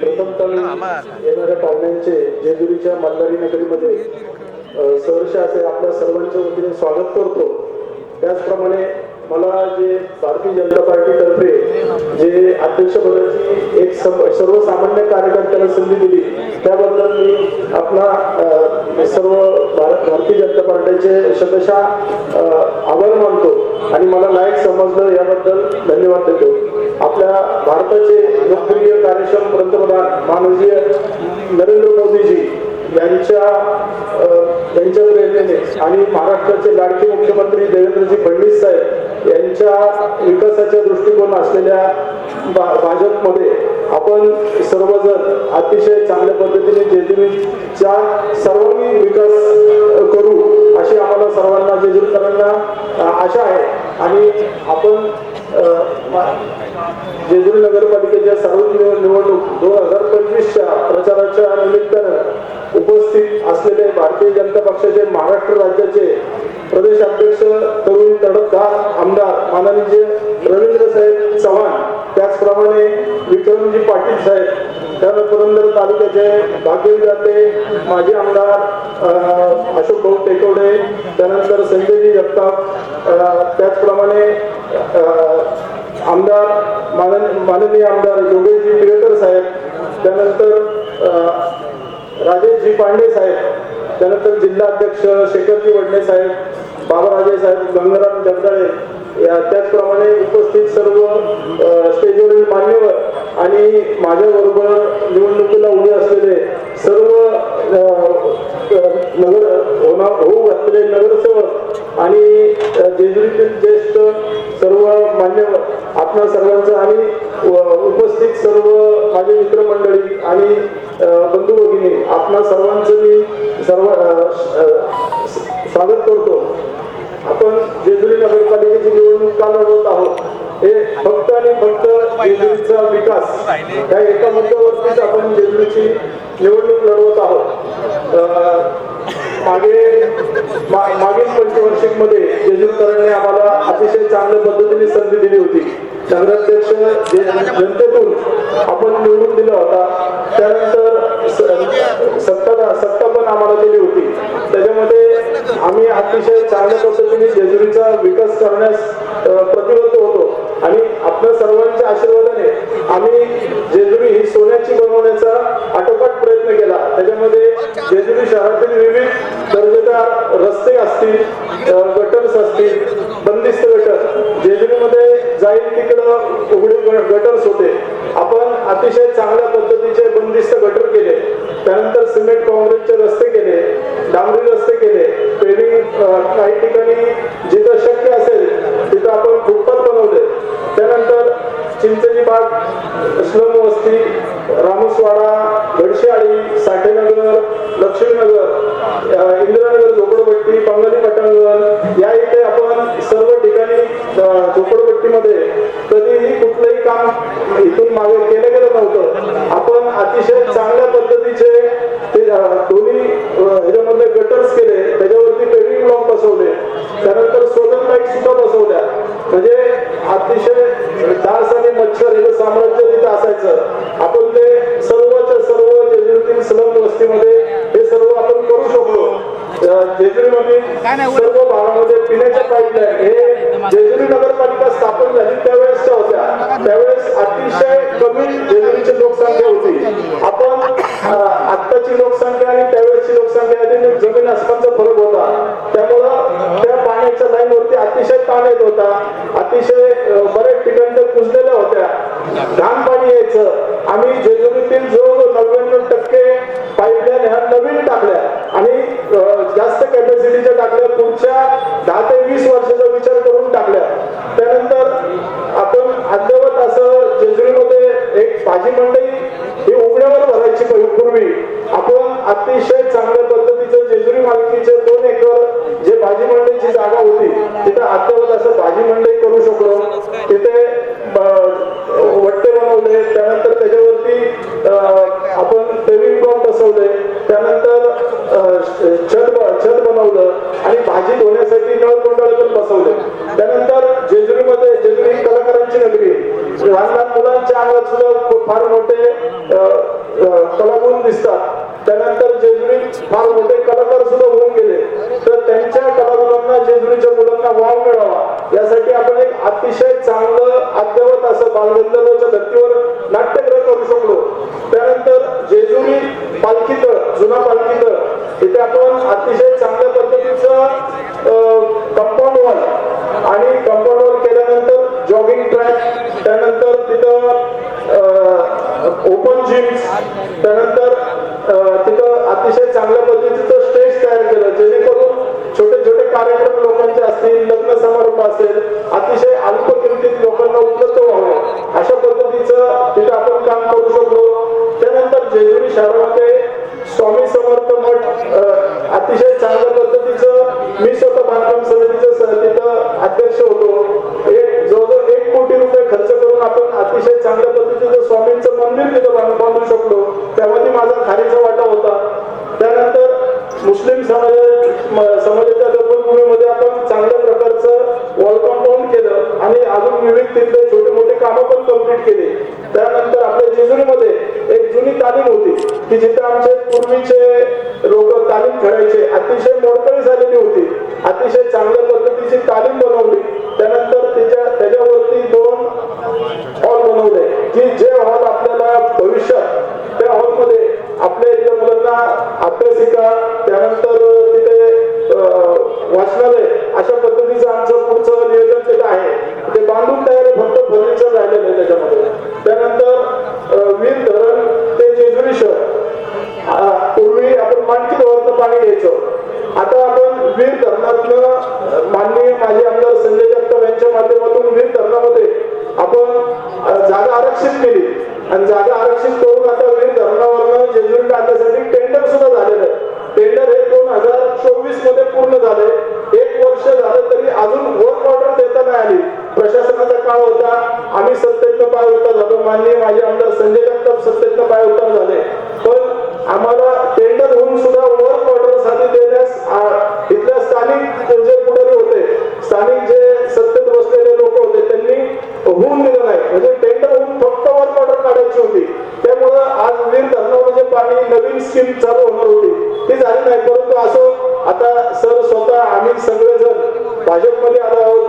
प्रथमतः येणाऱ्या पाहुण्यांचे जेजुरीच्या मल्हारी नगरीमध्ये सहर्ष असे आपल्या सर्वांच्या वतीने स्वागत करतो. त्याचप्रमाणे मला जे भारतीय जनता पार्टीतर्फे जे अध्यक्षपदाची एक सम- सर्वसामान्य कार्यकर्त्याला संधी दिली त्याबद्दल मी आपला सर्व भारत भारतीय जनता पार्टीचे शतशः अ, आभार मानतो. आणि मला लायक समजलं याबद्दल धन्यवाद देतो. आपल्या भारताचे लोकप्रिय कार्यक्षम पंतप्रधान माननीय नरेंद्र मोदीजी यांच्या यांच्या प्रेरणेने आणि महाराष्ट्राचे लाडके मुख्यमंत्री देवेंद्रजी फडणवीस साहेब यांच्या विकासाच्या दृष्टिकोन असलेल्या भा- भाजपमध्ये आपण सर्वजण अतिशय चांगल्या पद्धतीने जेजुरीचा सर्वांगीण विकास करू अशी आम्हाला सर्वांना जेजुरीकरांना आशा आहे. आणि आपण जेजुरी नगरपालिकेच्या सार्वजनिक निवडणूक दोन हजार पंचवीसच्या प्रचाराच्या निमित्तानं उपस्थित असलेले भारतीय जनता पक्षाचे महाराष्ट्र राज्याचे प्रदेशाध्यक्ष तरुण तडफदार आमदार माननीय रवींद्र साहेब चव्हाण त्याचप्रमाणे विक्रमजी पाटील साहेब त्यानंतर पुरंदर तालुक्याचे भाग्यविधाते माजी आमदार अशोक भाऊ टेकवडे त्यानंतर संजयजी जगताप त्याचप्रमाणे आमदार मानन माननीय आमदार योगेशजी टिळेकर साहेब त्यानंतर राजेशजी पांडे साहेब त्यानंतर जिल्हाध्यक्ष शेखरजी वडणे साहेब बाबाराजे साहेब गंगाराम जगदाळे या त्याचप्रमाणे उपस्थित सर्व स्टेजवरील मान्यवर आणि माझ्याबरोबर निवडणुकीला उभे असलेले सर्व नगर होणार होऊ घातलेले नगरसेवक आणि जेजुरीतील ज्येष्ठ सर्व मान्यवर आपल्या सर्वांचं आणि उपस्थित सर्व माझे मित्रमंडळी आणि बंधू भगिनी आपणा सर्वांचं मी सर्व स्वागत करतो. आपण जेजुरी नगरपालिकेची निवडणूक का लढवत आहोत? हे फक्त आणि फक्त जेजुरीचा विकास. या एका मुद्द्यावरतीच आपण जेजुरीची निवडणूक लढवत आहोत. मागे मागील पंचवार्षिकमध्ये जेजुरीकरांनी आम्हाला अतिशय चांगल्या पद्धतीने संधी दिली होती. नगराध्यक्ष जनतेतून आपण निवडून दिला होता त्यानंतर सत्ता सत्ता पण आम्हाला दिली होती. त्याच्यामध्ये आम्ही अतिशय चांगल्या पद्धतीने जेजुरीचा विकास करण्यास प्रतिबद्ध होतो. आपल्या सर्वांच्या आशीर्वादाने आम्ही जेजुरी ही सोन्याची बनवण्याचा आटोकाट प्रयत्न केला. त्याच्यामध्ये जेजुरी शहरातील विविध दर्जेदार रस्ते असतील गटर्स असतील बंदिस्त गटर जेजुरीमध्ये जाईल तिकडं उघडे गटर्स होते. आपण अतिशय चांगल्या पद्धतीचे बंदिस्त गटर केले. त्यानंतर सिमेंट काँक्रीटचे रस्ते केले डांबरी रस्ते केले. पेरिंग काही ठिकाणी जिथं शक्य असेल तिथं आपण फुटपाथ बनवले. त्यानंतर चिंचली बाग स्लम वस्ती रामसवाडा गडशिआळी साठेनगर लक्ष्मीनगर इंदिरानगर झोपडपट्टी बंगाली पटांगण या इथे आपण सर्व ठिकाणी झोपडपट्टीमध्ये कधीही कुठलंही काम इथून मागे अतिशय ताण येत होता. अतिशय बरेच बऱ्याच कुजलेल्या होत्या. घाण पाणी यायचं. आम्ही जेजुरीतील जी जागा होती. तिथे आजवर असं भाजी मंडई करू शकलो तिथे वट्टे बनवले त्यानंतर त्याच्यावरती आपण टेविंग ब्लॉक बसवले त्यानंतर छत छत बनवलं आणि भाजी धुण्यासाठी नळ कोंडाळे पण बसवले. त्यानंतर जेजुरीमध्ये जेजुरी कलाकारांची नगरी लहान लहान मुलांच्या अंगात सुद्धा फार मोठे कलागुण दिसतात. त्यानंतर जेजुरीत फार मोठे कलाकार सुद्धा होऊन गेले. तर लोकांना वाव मिळावा. यासाठी आपण एक अतिशय चांगलं अद्यवत असं बालगंधर्वच्या धर्तीवर नाट्य अभ्यासिका त्यानंतर तिथे वाचनालय अशा पद्धतीचं आमचं पुढचं नियोजन तिथे आहे. ते बांधून तयार फक्त फर्निचर राहिलेलं आहे त्याच्यामध्ये. पाय उतार झालो. माननीय माझे आमदार संजय जगताप पाय उतार झाले. पण आम्हाला टेंडर होऊन सुद्धा वर्क ऑर्डरसाठी देण्यास इथल्या स्थानिक जे पुढारी होते स्थानिक जे सत्तेत बसलेले लोक होते त्यांनी होऊन दिलं नाही. म्हणजे टेंडर होऊन फक्त वर्क ऑर्डर काढायची होती. त्यामुळं आज वीर धरणामध्ये पाणी नवीन स्कीम चालू होणार होती ती झाली नाही. परंतु असं आता सर स्वतः आम्ही सगळेजण भाजपमध्ये आलो आहोत.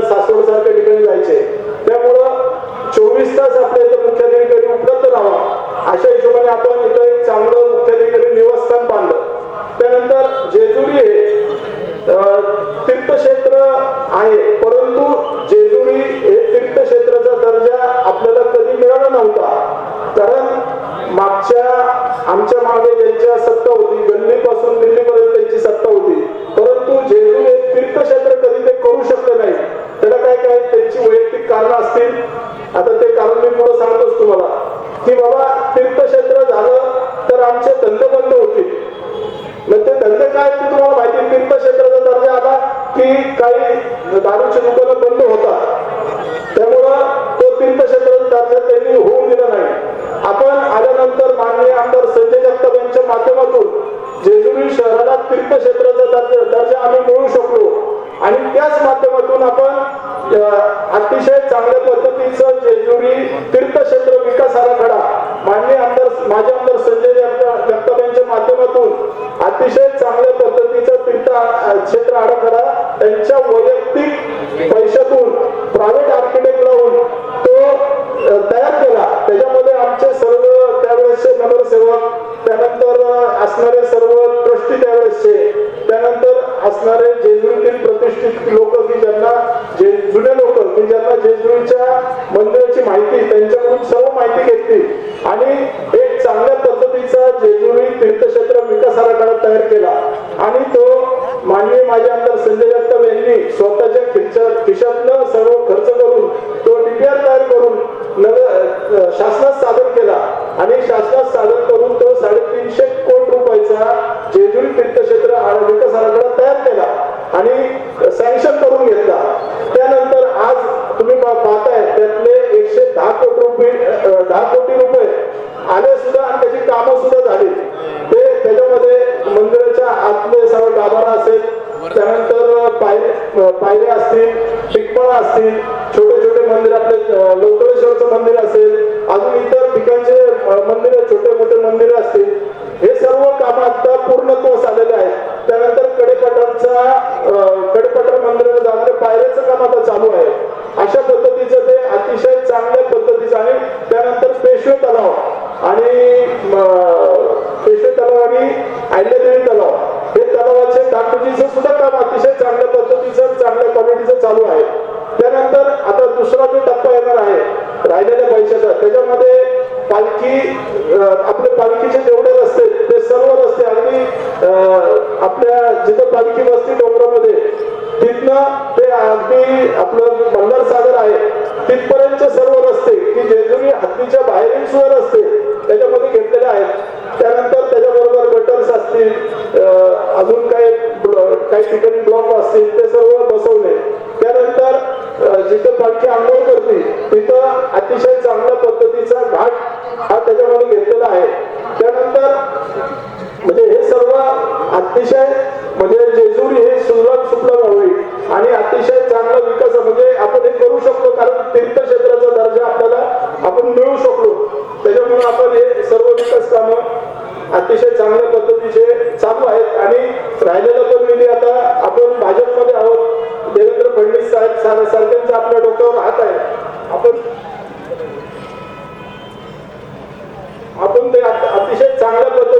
सासवड सारख्या ठिकाणी जायचे त्यामुळं चोवीस तास आपल्या इथं मुख्याधिकारी उपलब्ध राहावा. अशा हिशोबाने आपण इथं एक चांगलं निमित्त क्षेत्राचा दर्जा आला की काही दारूची दुकानं बंद होतात. त्यामुळं तो तीर्थक्षेत्राचा दर्जा त्यांनी होऊन दिला नाही. आपण आल्यानंतर माननीय आमदार संजय जगताप यांच्या माध्यमातून जेजुरी शहराला तीर्थक्षेत्राचा दर्जा दर्जा आम्ही मिळू शकलो. आणि त्याच माध्यमातून आपण अतिशय चांगल्या पद्धतीचं जेजुरी तीर्थक्षेत्र विकास आराखडा माननीय आमदार माझे आमदार संजय जगताप यांच्या माध्यमातून अतिशय क्षेत्र आराखडा त्यांच्या वैयक्तिक पैशातून प्रायव्हेट त्याला सादर करून तो साडेतीनशे कोटी रुपयाचा जेजुरी तीर्थक्षेत्र विकास आराखडा तयार केला आणि सँक्शन करून घेतला. त्यानंतर आज तुम्ही पाहताय त्यातले एकशे दहा कोटी रुपये दहा कोटी रुपये आले सुद्धा आणि त्याची कामं सुद्धा झाली. ते त्याच्यामध्ये मंदिराच्या आतले सर्व गाभारा असेल त्यानंतर पायऱ्या पायऱ्या असतील टिकपळा असतील छोटे छोटे आपले लोकळेश्वरचं मंदिर असेल अजून इतर ठिकाणचे मंदिरं छोटे मोठे मंदिर असतील हे सर्व काम आता पूर्णत्वास आलेले आहेत. त्यानंतर कडेपठारचा कडेपठार मंदिराला जाणारे पायऱ्याचं काम आता चालू आहे. अशा पद्धतीचं ते अतिशय चांगल्या पद्धतीचं आहे त्यानंतर पेशवे तलाव आणि पेशवे तलाव आणि आयल्यादेवी तलाव. हे तलावाचे टाकूजीचं सुद्धा काम अतिशय चांगल्या पद्धतीचं चांगल्या क्वालिटीचं चालू आहे. त्यानंतर आता दुसरा जो टप्पा येणार आहे राहिलेल्या पैशाचा त्याच्या आपले पालिकेचे जेवढे रस्ते ते सर्व रस्ते अगदी आपल्या जिथं पालिकी वस्ती डोंगरामध्ये तिथनं ते अगदी आपलं बंदर सागर आहे तिथपर्यंत सर्व रस्ते की जेजुरी हत्तीच्या बाहेरील सुद्धा रस्ते त्याच्यामध्ये घेतलेले आहेत. त्यानंतर त्याच्याबरोबर गटर्स असतील अजून काही काही ठिकाणी ब्लॉक असतील ते सर्व बस जिथं पालखी आंघोळ करते. तिथं अतिशय चांगल्या पद्धतीचा घाट हा त्याच्यामध्ये घेतलेला आहे. त्यानंतर म्हणजे हे सर्व अतिशय সংঘবদ্ধ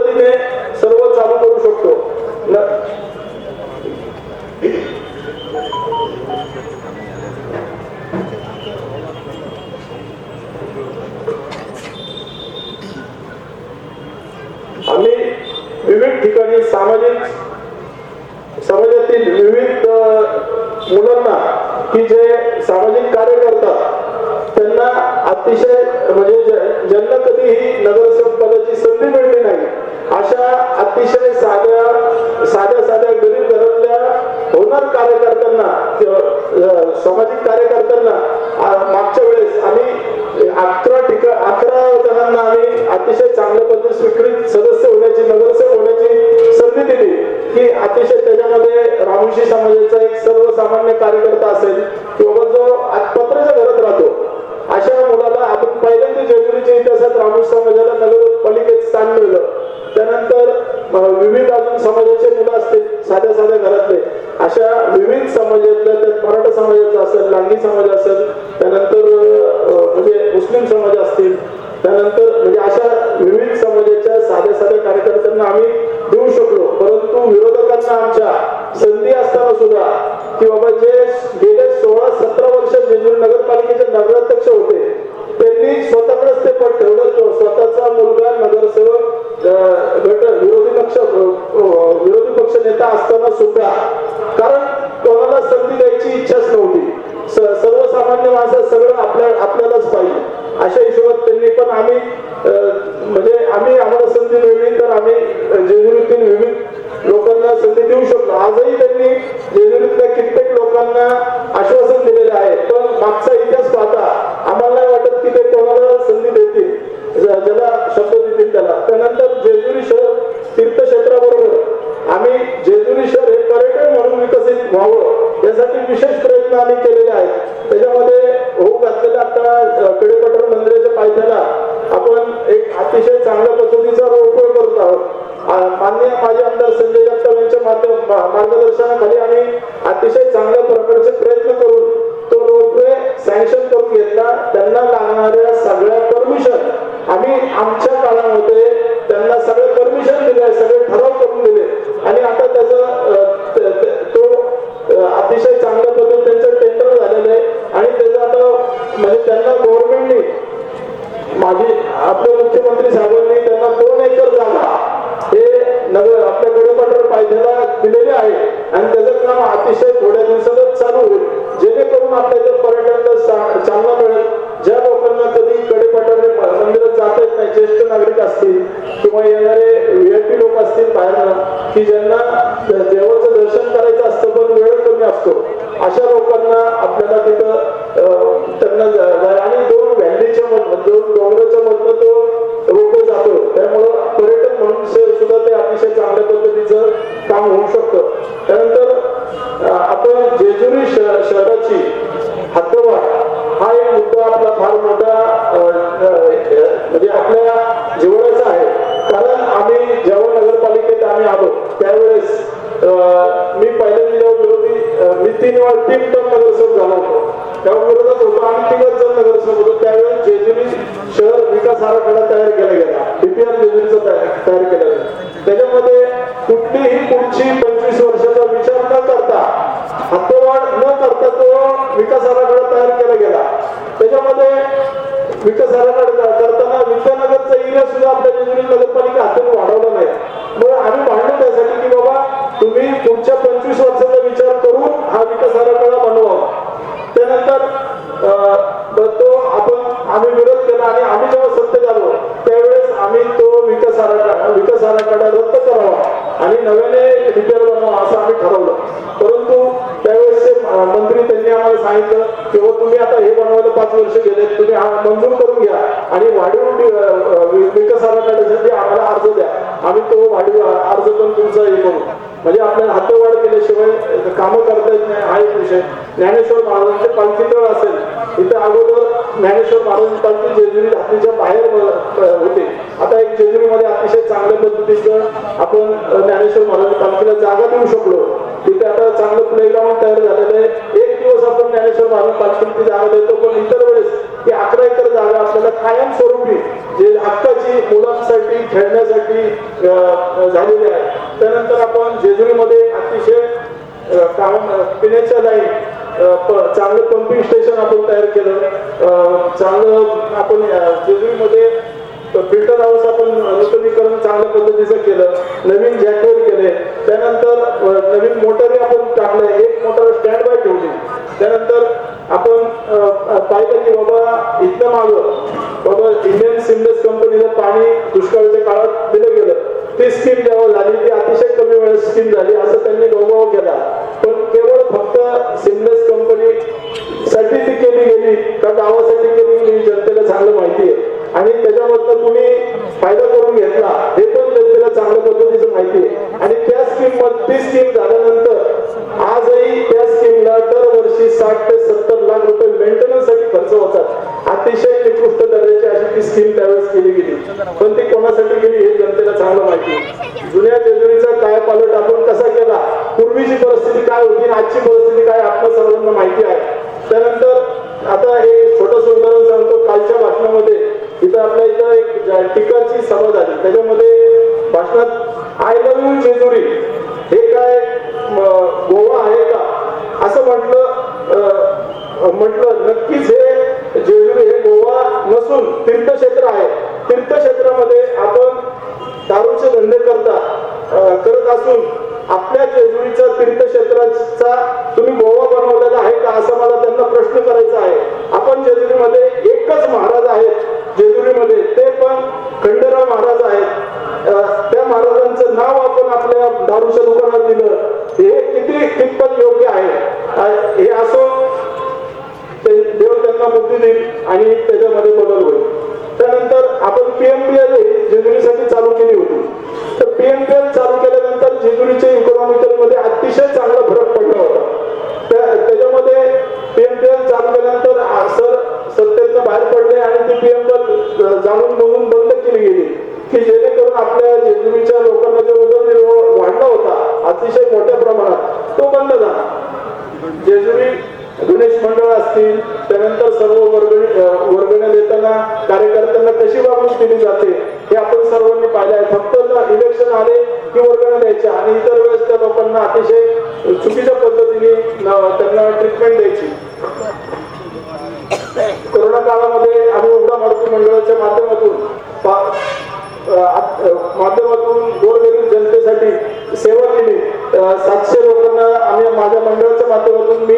कार्यकर्त्यांना सामाजिक कार्यकर्त्यांना मागच्या वेळेस आम्ही अकरा ठिकाण अकरा जणांना आम्ही अतिशय चांगल्या पद्धती स्वीकृत सदस्य होण्याची नगरसेवक होण्याची संधी दिली. की अतिशय त्याच्यामध्ये रामशी समाजाचा एक सर्वसामान्य कार्यकर्ता असेल प्रत्यक्ष होते. त्यांनी स्वतःकडेच ते पट ठेवलं स्वतःचा मुलगा नगरसेवक गट विरोधी पक्ष विरोधी पक्ष नेता असताना सुद्धा. कारण कोणाला संधी द्यायची इच्छाच नव्हती. सर्वसामान्य माणसं सगळं आपल्या आपल्यालाच पाहिजे. अशा हिशोबात त्यांनी पण आम्ही মাঝে विकास आराखडा करताना विद्यानगरचा इरा सुद्धा आपल्या जेजुरी अर्ज पण तुमचा हे करू म्हणजे आपल्याला हातवाढ केल्याशिवाय कामं करता येत नाही हा एक विषय. ज्ञानेश्वर महाराजांचे पालखीतळ असेल इथे अगोदर ज्ञानेश्वर महाराजांची पालखी जेजुरी हातीच्या बाहेर होते. आता एक जेजुरीमध्ये अतिशय चांगल्या पद्धतीचं आपण ज्ञानेश्वर महाराज पालखीला जागा देऊ शकलो. तिथे आता चांगलं प्लेग्राऊंड तयार झालेलं आहे. एक दिवस आपण ज्ञानेश्वर महाराज पालखीला जागा देतो पण इतर वेळेस ही अकरा एकर जागा आपल्याला कायमस्वरूपी जे हक्काची मुलांसाठी खेळण्यासाठी झालेली आहे. त्यानंतर आपण जेजुरीमध्ये अतिशय काम पिण्याच्या लाईन चांगलं पंपिंग स्टेशन आपण तयार केलं. चांगलं आपण जेजुरीमध्ये फिल्टर हाऊस आपण नूतनीकरण चांगल्या पद्धतीचं केलं. नवीन जॅकवेल केले. त्यानंतर नवीन मोटरही आपण टाकलं. एक मोटर स्टँड बाय ठेवली. त्यानंतर आपण अ, पाहिलं की बाबा इथलं मागं बाबा इंडियन सिमलेस कंपनीला पाणी दुष्काळाच्या काळात दिलं गेलं. ती स्कीम जेव्हा झाली ती अतिशय कमी वेळेत स्कीम झाली. असं त्यांनी गौरव केला. पण केवळ फक्त सिमलेस कंपनी साठी ती केली गेली का गावासाठी केली गेली जनतेला चांगलं माहिती आहे. आणि त्याच्यामधनं कुणी फायदा करून घेतला. हे पण जनतेला चांगल्या पद्धतीचं माहिती आहे. आणि त्या स्कीम ती स्कीम झाल्यानंतर आपल्या जेजुरीच्या तीर्थक्षेत्राचा तुम्ही गोवा बनवलेला आहे का असं मला त्यांना काम केल्यानंतर सर सत्तेतनं बाहेर पडले आणि ती पीएमपीएल जाणून बघून बंद केली गेली. की जेणेकरून आपल्या जेजुरीच्या लोकांना जो उदरनिर्वाह वाढला होता अतिशय मोठ्या प्रमाणात. तो बंद झाला. जेजुरी गणेश मंडळ असतील त्यानंतर सर्व वर्गणी वर्गण्या देताना कार्यकर्त्यांना कशी वागणूक दिली जाते हे आपण सर्वांनी पाहिले आहे फक्त इलेक्शन आले की वर्गण्या द्यायच्या आणि इतर वेळेस त्या लोकांना अतिशय चुकीच्या पद्धतीने त्यांना ट्रीटमेंट द्यायची. कोरोना काळामध्ये आम्ही उघडा मारुती मंडळाच्या माध्यमातून माध्यमातून गोरगरीब जनतेसाठी सेवा केली. सातशे लोकांना आम्ही माझ्या मंडळाच्या माध्यमातून मी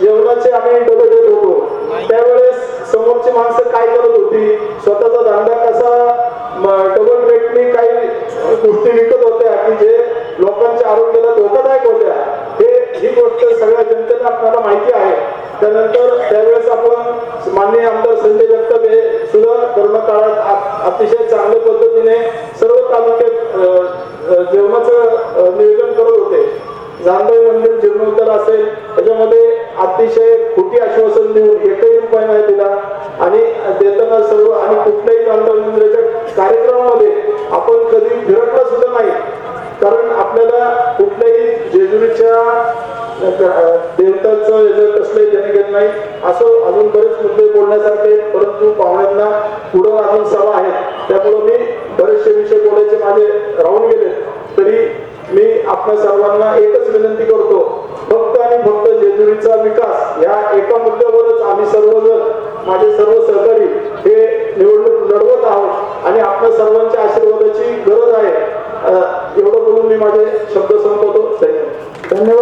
जेवणाचे आम्ही डबे देत होतो. त्यावेळेस समोरची माणसं काय करत होती? स्वतःचा धंदा कसा डबल रेटने काही गोष्टी विकत होत्या की जे लोकांच्या आरोग्याला धोकादायक होत्या? हे ही गोष्ट सगळ्या जनतेला आपल्याला माहिती आहे. त्यानंतर त्यावेळेस आपण माननीय आमदार संजय जगताप हे सुद्धा कोरोना काळात अतिशय चांगल्या पद्धतीने सर्व तालुक्यात जेवणाचं नियोजन करत होते. जांभई मंदिर जीर्णोत्तर असेल त्याच्यामध्ये अतिशय खोटी आश्वासन देऊन एकही उपाय नाही दिला. आणि देताना सर्व आणि कुठल्याही जांभई मंदिराच्या कार्यक्रमामध्ये आपण कधी फिरकला सुद्धा नाही. कारण आपल्याला कुठल्याही जेजुरीच्या अ, देव कसले जनगण नाही असं अजून बरेच मुद्दे बोलण्यासारखे परंतु पाहुण्यांना पुढं अजून सभा आहेत. त्यामुळं मी बरेचसे विषय बोलायचे माझे राहून गेले. तरी मी आपल्या सर्वांना एकच विनंती करतो फक्त आणि फक्त जेजुरीचा विकास या एका मुद्द्यावरच आम्ही सर्वजण माझे सर्व सहकारी हे निवडणूक लढवत आहोत आणि आपल्या सर्वांच्या आशीर्वादाची गरज आहे. एवढं बोलून मी माझे शब्द संपवतो. धन्यवाद.